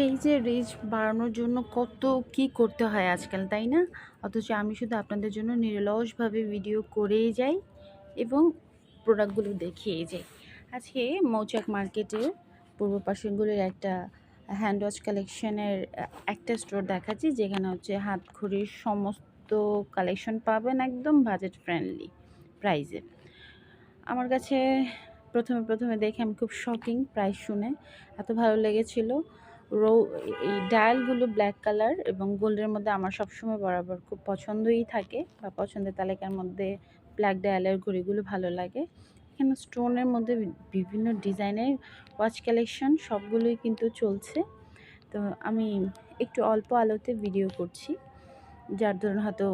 পেজে রিচ বাড়ানোর জন্য কত কি করতে হয় আজকাল, তাই না? অথচ আমি শুধু আপনাদের জন্য নিরলসভাবে ভিডিও করেই যাই এবং প্রোডাক্টগুলো দেখিয়ে যাই। আজকে মৌচাক মার্কেটের পূর্ব পাশেগুলির একটা হ্যান্ড ওয়াশ কালেকশনের একটা স্টোর দেখাচ্ছি, যেখানে হচ্ছে হাত ঘড়ির সমস্ত কালেকশন পাবেন একদম বাজেট ফ্রেন্ডলি প্রাইজে আমার কাছে প্রথমে প্রথমে দেখে আমি খুব শকিং প্রাইস শুনে, এত ভালো লেগেছিল। রো, এই ডায়ালগুলো ব্ল্যাক কালার এবং গোল্ডের মধ্যে আমার সবসময় বরাবর খুব পছন্দই থাকে বা পছন্দের তালিকার মধ্যে ব্ল্যাক ডায়ালের ঘড়িগুলো ভালো লাগে। এখানে স্টোনের মধ্যে বিভিন্ন ডিজাইনের ওয়াচ কালেকশন সবগুলোই কিন্তু চলছে। তো আমি একটু অল্প আলোতে ভিডিও করছি, যার ধরুন হয়তো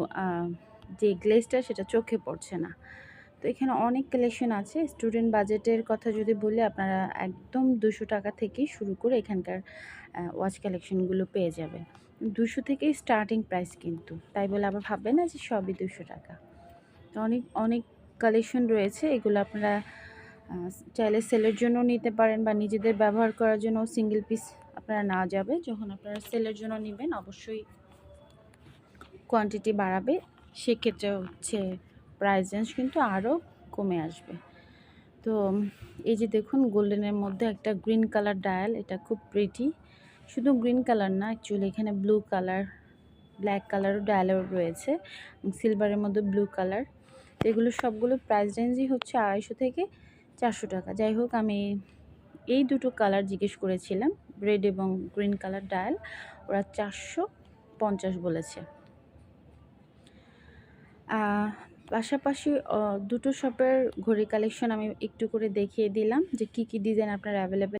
যে গ্লেজটা সেটা চোখে পড়ছে না। তো এখানে অনেক কালেকশন আছে। স্টুডেন্ট বাজেটের কথা যদি বলি, আপনারা একদম দুশো টাকা থেকেই শুরু করে এখানকার ওয়াচ কালেকশনগুলো পেয়ে যাবেন। দুশো থেকেই স্টার্টিং প্রাইস কিন্তু। তাই বলে আবার ভাববেন না যে সবই দুশো টাকা। তো অনেক অনেক কালেকশন রয়েছে। এগুলো আপনারা চাইলে সেলের জন্য নিতে পারেন বা নিজেদের ব্যবহার করার জন্য সিঙ্গেল পিস আপনারা না যাবে। যখন আপনারা সেলের জন্য নেবেন, অবশ্যই কোয়ান্টিটি বাড়াবে। সেক্ষেত্রে হচ্ছে প্রাইস রেঞ্জ কিন্তু আরও কমে আসবে। তো এই যে দেখুন গোল্ডেনের মধ্যে একটা গ্রিন কালার ডায়াল এটা খুব প্রিটি শুধু গ্রিন কালার না অ্যাকচুয়ালি এখানে ব্লু কালার ব্ল্যাক কালারও ডায়ালও রয়েছে সিলভারের মধ্যে ব্লু কালার এগুলো সবগুলো প্রাইস রেঞ্জই হচ্ছে আড়াইশো থেকে চারশো টাকা। যাই হোক, আমি এই দুটো কালার জিজ্ঞেস করেছিলাম রেড এবং গ্রিন কালার ডায়াল ওরা চারশো পঞ্চাশ বলেছে। পাশাপাশি দুটো শপের ঘড়ি কালেকশন আমি একটু করে দেখিয়ে দিলাম যে কি কি ডিজাইন আপনার অ্যাভেলেবেল